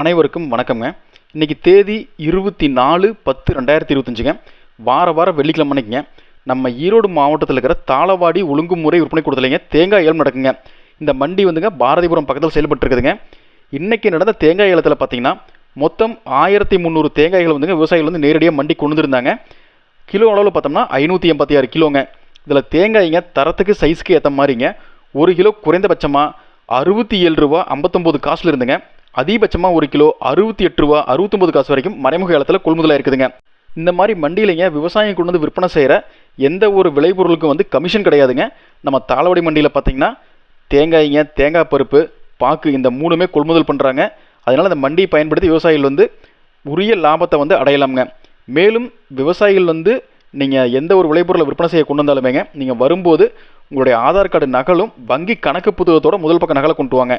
அனைவருக்கும் வணக்கம்ங்க. இன்றைக்கி தேதி இருபத்தி நாலு பத்து ரெண்டாயிரத்தி இருபத்தஞ்சுங்க. வார வாரம் வெள்ளிக்கிழமை அன்னைக்குங்க. நம்ம ஈரோடு மாவட்டத்தில் இருக்கிற தாளவாடி ஒழுங்குமுறை விற்பனை கொடுத்தலைங்க தேங்காய் ஏலம் நடக்குங்க. இந்த மண்டி வந்துங்க பாரதிபுரம் பக்கத்தில் செயல்பட்டு இருக்குதுங்க இன்றைக்கி நடந்த தேங்காய் ஏலத்தில் பார்த்தீங்கன்னா மொத்தம் ஆயிரத்தி முந்நூறு தேங்காய்கள் வந்துங்க விவசாயிகள் வந்து நேரடியாக மண்டி கொண்டு வந்துருந்தாங்க. கிலோ அளவில் பார்த்தோம்னா ஐநூற்றி எண்பத்தி ஆறு கிலோங்க. இதில் தேங்காய்ங்க தரத்துக்கு சைஸ்க்கு ஏற்ற மாதிரிங்க. ஒரு கிலோ குறைந்தபட்சமாக அறுபத்தி ஏழு ரூபா ஐம்பத்தொம்போது காசில் இருந்துங்க. அதிகபட்சமாக ஒரு கிலோ அறுபத்தி எட்டு ரூபா அறுபத்தொம்போது காசு வரைக்கும் மறைமுக இடத்துல கொள்முதலாக இருக்குதுங்க. இந்த மாதிரி மண்டியிலைங்க விவசாயம் கொண்டு வந்து விற்பனை செய்கிற எந்த ஒரு விளைபொருளுக்கும் வந்து கமிஷன் கிடையாதுங்க. நம்ம தாளவாடி மண்டியில் பார்த்தீங்கன்னா தேங்காய்ங்க தேங்காய் பருப்பு பாக்கு இந்த மூணுமே கொள்முதல் பண்ணுறாங்க அதனால் இந்த மண்டியை பயன்படுத்தி விவசாயிகள் வந்து உரிய லாபத்தை வந்து அடையலாமுங்க. மேலும் விவசாயிகள் வந்து நீங்கள் எந்த ஒரு விளைபொருளை விற்பனை செய்ய கொண்டு வந்தாலுமேங்க நீங்கள் வரும்போது உங்களுடைய ஆதார் கார்டு நகலும் வங்கி கணக்கு புத்தகத்தோட முதல் பக்க நகலை கொண்டு வாங்க.